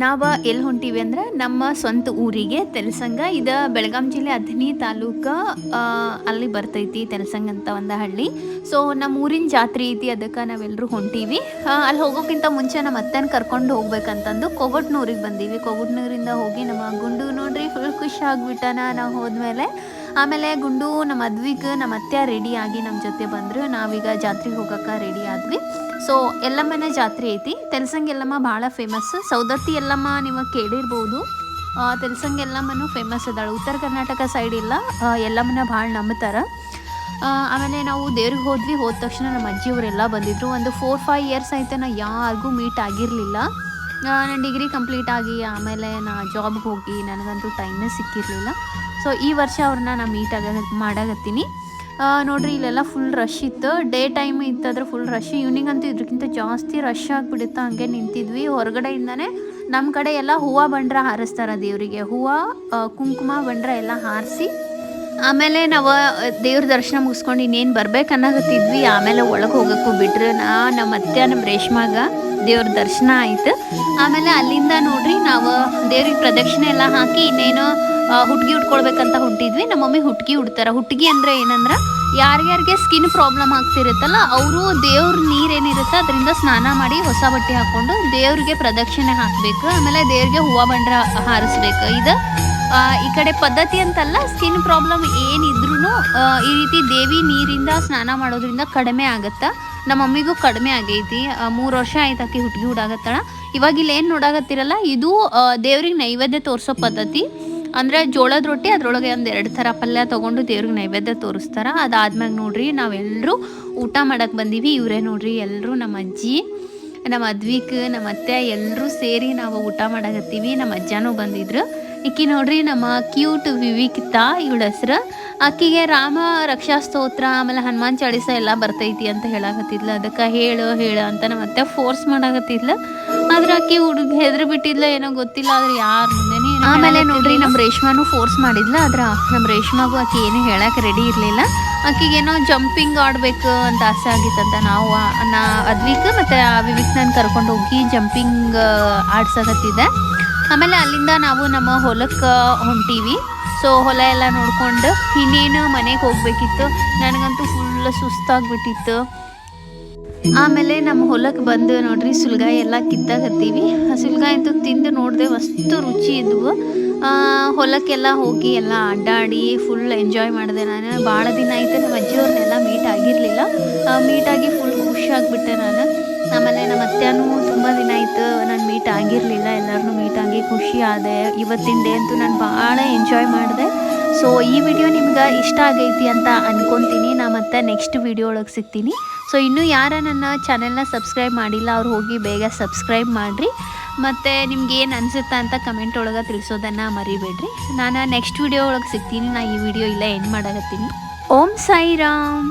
ನಾವು ಎಲ್ಲಿ ಹೊಂಟೀವಿ ಅಂದ್ರೆ ನಮ್ಮ ಸ್ವಂತ ಊರಿಗೆ ತೆಲಸಂಗ, ಇದು ಬೆಳಗಾಂ ಜಿಲ್ಲೆ ಅಥಣಿ ತಾಲೂಕು ಅಲ್ಲಿ ಬರ್ತೈತಿ ತೆಲಸಂಗ ಅಂತ ಒಂದು ಹಳ್ಳಿ. ಸೊ ನಮ್ಮ ಊರಿನ ಜಾತ್ರೆ ಐತಿ ಅದಕ್ಕೆ ನಾವೆಲ್ಲರೂ ಹೊಂಟೀವಿ. ಅಲ್ಲಿ ಹೋಗೋಕ್ಕಿಂತ ಮುಂಚೆ ನಮ್ಮ ಅತ್ತೆನ ಕರ್ಕೊಂಡು ಹೋಗ್ಬೇಕಂತಂದು ಕೊಗಟ್ನೂರಿಗೆ ಬಂದೀವಿ. ಕೊಗಟ್ನೂರಿಂದ ಹೋಗಿ ನಮ್ಮ ಗುಂಡು ನೋಡ್ರಿ ಫುಲ್ ಖುಷಿ ಆಗ್ಬಿಟ್ಟನ ನಾವು ಹೋದ್ಮೇಲೆ. ಆಮೇಲೆ ಗುಂಡು, ನಮ್ಮ ಮದ್ವಿಗೆ ನಮ್ಮ ಅತ್ತೆ ರೆಡಿಯಾಗಿ ನಮ್ಮ ಜೊತೆ ಬಂದರು. ನಾವೀಗ ಜಾತ್ರೆಗೆ ಹೋಗಕ್ಕೆ ರೆಡಿ ಆದ್ವಿ. ಸೊ ಎಲ್ಲಮ್ಮನ ಜಾತ್ರೆ ಐತಿ. ತೆಲ್ಸಂಗ್ ಎಲ್ಲಮ್ಮ ಭಾಳ ಫೇಮಸ್ ಸೌದತ್ತಿ ಎಲ್ಲಮ್ಮ ನೀವು ಕೇಳಿರ್ಬೋದು. ತೆಲ್ಸಂಗ್ ಎಲ್ಲಮ್ಮನೂ ಫೇಮಸ್ ಅದಾಳು. ಉತ್ತರ ಕರ್ನಾಟಕ ಸೈಡ್ ಇಲ್ಲ. ಎಲ್ಲಮ್ಮನ ಭಾಳ ನಂಬ್ತಾರೆ. ಆಮೇಲೆ ನಾವು ದೇವ್ರಿಗೆ ಹೋದ್ವಿ. ಹೋದ ತಕ್ಷಣ ನಮ್ಮ ಅಜ್ಜಿಯವರೆಲ್ಲ ಬಂದಿದ್ರು. ಒಂದು ಫೋರ್ ಫೈವ್ ಇಯರ್ಸ್ ಆಯಿತು ನಾ ಯಾರಿಗೂ ಮೀಟ್ ಆಗಿರಲಿಲ್ಲ. ನಾನು ಡಿಗ್ರಿ ಕಂಪ್ಲೀಟ್ ಆಗಿ ಆಮೇಲೆ ನಾ ಜಾಬ್ಗೆ ಹೋಗಿ ನನಗಂತೂ ಟೈಮೇ ಸಿಕ್ಕಿರಲಿಲ್ಲ. ಸೊ ಈ ವರ್ಷ ಅವ್ರನ್ನ ನಾನು ಮೀಟ್ ಆಗ ಮಾಡಾಗತ್ತೀನಿ ನೋಡ್ರಿ, ಇಲ್ಲೆಲ್ಲ ಫುಲ್ ರಶ್ ಇತ್ತು. ಡೇ ಟೈಮ್ ಇತ್ತಂದ್ರೆ ಫುಲ್ ರಶ್ ಈವ್ನಿಂಗ್ ಅಂತೂ ಇದ್ರಕ್ಕಿಂತ ಜಾಸ್ತಿ ರಶ್ ಆಗಿಬಿಡುತ್ತೆ. ಹಂಗೆ ನಿಂತಿದ್ವಿ. ಹೊರಗಡೆಯಿಂದನೇ ನಮ್ಮ ಕಡೆ ಎಲ್ಲ ಹೂವು ಬಂಡ್ರ ಹಾರಿಸ್ತಾರೆ ದೇವರಿಗೆ. ಹೂವು ಕುಂಕುಮ ಬಂಡ್ರ ಎಲ್ಲ ಹಾರಿಸಿ, ಆಮೇಲೆ ನಾವು ದೇವ್ರ ದರ್ಶನ ಮುಗಿಸ್ಕೊಂಡು ಇನ್ನೇನು ಬರ್ಬೇಕು ಅನ್ನಕತ್ತಿದ್ವಿ. ಆಮೇಲೆ ಒಳಗೆ ಹೋಗೋಕ್ಕೂ ಬಿಟ್ರು. ನಾ, ನಮ್ಮ ಅತ್ತೆ, ನಮ್ಮ ರೇಷ್ಮಾಗ ದೇವ್ರ ದರ್ಶನ ಆಯ್ತು. ಆಮೇಲೆ ಅಲ್ಲಿಂದ ನೋಡ್ರಿ, ನಾವು ದೇವ್ರಿಗೆ ಪ್ರದಕ್ಷಿಣೆ ಎಲ್ಲ ಹಾಕಿ ಇನ್ನೇನು ಹುಟ್ಗಿ ಉಟ್ಕೊಳ್ಬೇಕಂತ ಹೊಂಟಿದ್ವಿ ನಮ್ಮ ಮಮ್ಮಿ ಹುಟ್ಗಿ ಉಡ್ತಾರೆ. ಹುಟ್ಗಿ ಅಂದ್ರೆ ಏನಂದ್ರೆ ಯಾರ್ಯಾರಿಗೆ ಸ್ಕಿನ್ ಪ್ರಾಬ್ಲಮ್ ಆಗ್ತಿರುತ್ತಲ್ಲ, ಅವರು ದೇವ್ರ ನೀರೇನಿರುತ್ತೆ ಅದರಿಂದ ಸ್ನಾನ ಮಾಡಿ ಹೊಸ ಬಟ್ಟೆ ಹಾಕ್ಕೊಂಡು ದೇವ್ರಿಗೆ ಪ್ರದಕ್ಷಿಣೆ ಹಾಕಬೇಕು, ಆಮೇಲೆ ದೇವ್ರಿಗೆ ಹೂವ ಬಂಡ್ರ ಹಾರಿಸ್ಬೇಕು. ಇದು ಈ ಕಡೆ ಪದ್ಧತಿ ಅಂತಲ್ಲ ಸ್ಕಿನ್ ಪ್ರಾಬ್ಲಮ್ ಏನಿದ್ರು ಈ ರೀತಿ ದೇವಿ ನೀರಿಂದ ಸ್ನಾನ ಮಾಡೋದ್ರಿಂದ ಕಡಿಮೆ ಆಗುತ್ತಾ. ನಮ್ಮ ಮಮ್ಮಿಗೂ ಕಡಿಮೆ ಆಗೈತಿ. ಮೂರು ವರ್ಷ ಆಯ್ತು ಆಕೆ ಹುಟ್ಗಿ ಹುಡಾಗತ್ತಾಳ ಇವಾಗ ಇಲ್ಲಿ ಏನು ನೋಡಾಗತ್ತಿರಲ್ಲ ಇದು ದೇವ್ರಿಗೆ ನೈವೇದ್ಯ ತೋರಿಸೋ ಪದ್ಧತಿ. ಅಂದರೆ ಜೋಳದ ರೊಟ್ಟಿ, ಅದ್ರೊಳಗೆ ಒಂದು ಎರಡು ಥರ ಪಲ್ಯ ತಗೊಂಡು ದೇವ್ರಿಗೆ ನೈವೇದ್ಯ ತೋರಿಸ್ತಾರ. ಅದಾದ್ಮ್ಯಾಗ ನೋಡ್ರಿ ನಾವೆಲ್ಲರೂ ಊಟ ಮಾಡಕ್ಕೆ ಬಂದೀವಿ. ಇವರೇ ನೋಡ್ರಿ ಎಲ್ಲರೂ ನಮ್ಮ ಅಜ್ಜಿ ನಮ್ಮ ಅದ್ವಿಕ್ ನಮ್ಮ ಅತ್ತೆ ಎಲ್ಲರೂ ಸೇರಿ ನಾವು ಊಟ ಮಾಡಕತ್ತೀವಿ. ನಮ್ಮ ಅಜ್ಜನೂ ಬಂದಿದ್ರು. ಈಕಿ ನೋಡ್ರಿ ನಮ್ಮ ಕ್ಯೂಟ್ ವಿವಿಕಿತ, ಇವಳ ಹೆಸ್ರು. ಆಕಿಗೆ ರಾಮ ರಕ್ಷಾ ಸ್ತೋತ್ರ, ಆಮೇಲೆ ಹನುಮಾನ್ ಚಾಳಿಸ ಎಲ್ಲ ಬರ್ತೈತಿ ಅಂತ ಹೇಳಾಕತ್ತಿದ್ಲ. ಅದಕ್ಕೆ ಹೇಳು ಹೇಳು ಅಂತ ನಮ್ಮ ಅತ್ತೆ ಫೋರ್ಸ್ ಮಾಡಾಕತ್ತಿದ್ಲ. ಆದ್ರೆ ಆಕಿ ಹುಡುಗ ಹೆದ್ರ ಬಿಟ್ಟಿದ್ಲ ಏನೋ ಗೊತ್ತಿಲ್ಲ, ಆದ್ರೆ ಯಾರು ಆಮೇಲೆ ನೋಡ್ರಿ ನಮ್ಮ ರೇಷ್ಮಾನು ಫೋರ್ಸ್ ಮಾಡಿದ್ಲ. ಆದ್ರೆ ನಮ್ಮ ರೇಷ್ಮಾಗೂ ಆಕೆ ಏನು ಹೇಳಕ್ಕೆ ರೆಡಿ ಇರಲಿಲ್ಲ. ಆಕಿಗೇನೋ ಜಂಪಿಂಗ್ ಆಡ್ಬೇಕು ಅಂತ ಆಸೆ ಆಗಿತ್ತಂತ ನಾವು ನಾ ಅದ್ವಿಕ್ ಮತ್ತು ವಿವಿಕ್ ನಾನು ಕರ್ಕೊಂಡು ಹೋಗಿ ಜಂಪಿಂಗ್ ಆಡ್ಸಕತ್ತಿದೆ ಆಮೇಲೆ ಅಲ್ಲಿಂದ ನಾವು ನಮ್ಮ ಹೊಲಕ್ಕೆ ಹೊಂಟೀವಿ. ಸೊ ಹೊಲ ಎಲ್ಲ ನೋಡ್ಕೊಂಡು ಇನ್ನೇನು ಮನೆಗೆ ಹೋಗ್ಬೇಕಿತ್ತು. ನನಗಂತೂ ಫುಲ್ ಸುಸ್ತಾಗ್ಬಿಟ್ಟಿತ್ತು. ಆಮೇಲೆ ನಮ್ಮ ಹೊಲಕ್ಕೆ ಬಂದು ನೋಡ್ರಿ, ಸುಲ್ಗಾಯಿ ಎಲ್ಲ ಕಿತ್ತಾಕತ್ತೀವಿ. ಆ ಸುಲ್ಗಾಯಿ ಅಂತೂ ತಿಂದು ನೋಡಿದೆ ಅಷ್ಟು ರುಚಿ ಇದ್ವು. ಹೊಲಕ್ಕೆಲ್ಲ ಹೋಗಿ ಎಲ್ಲ ಅಡ್ಡಾಡಿ ಫುಲ್ ಎಂಜಾಯ್ ಮಾಡಿದೆ ನಾನು. ಭಾಳ ದಿನ ಆಯಿತು ನಮ್ಮ ಅಜ್ಜಿಯವ್ರನ್ನೆಲ್ಲ ಮೀಟ್ ಆಗಿರಲಿಲ್ಲ. ಮೀಟಾಗಿ ಫುಲ್ ಖುಷಿಯಾಗಿಬಿಟ್ಟೆ ನಾನು. ಆಮೇಲೆ ನಮ್ಮ ಅತ್ತೆನೂ ತುಂಬ ದಿನ ಆಯಿತು ನಾನು ಮೀಟ್ ಆಗಿರಲಿಲ್ಲ. ಎಲ್ಲರನ್ನೂ ಮೀಟ್ ಆಗಿ ಖುಷಿ ಆದೆ. ಇವತ್ತಿನ ಡೇ ಅಂತೂ ನಾನು ಭಾಳ ಎಂಜಾಯ್ ಮಾಡಿದೆ. ಸೊ ಈ ವಿಡಿಯೋ ನಿಮ್ಗೆ ಇಷ್ಟ ಆಗೈತಿ ಅಂತ ಅನ್ಕೊತೀನಿ. ನಾ ಮತ್ತೆ ನೆಕ್ಸ್ಟ್ ವಿಡಿಯೋ ಒಳಗೆ ಸಿಗ್ತೀನಿ. ಸೊ ಇನ್ನೂ ಯಾರ ನನ್ನ ಚಾನೆಲ್ನ ಸಬ್ಸ್ಕ್ರೈಬ್ ಮಾಡಿಲ್ಲ, ಅವ್ರು ಹೋಗಿ ಬೇಗ ಸಬ್ಸ್ಕ್ರೈಬ್ ಮಾಡಿರಿ. ಮತ್ತು ನಿಮ್ಗೆ ಏನು ಅನಿಸುತ್ತಾ ಅಂತ ಕಮೆಂಟ್ ಒಳಗೆ ತಿಳಿಸೋದನ್ನು ಮರಿಬೇಡ್ರಿ. ನಾನು ನೆಕ್ಸ್ಟ್ ವಿಡಿಯೋ ಒಳಗೆ ಸಿಗ್ತೀನಿ. ನಾ ಈ ವಿಡಿಯೋ ಇಲ್ಲ ಎಂಡ್ ಮಾಡಕತ್ತೀನಿ. ಓಂ ಸಾಯಿರಾಮ್.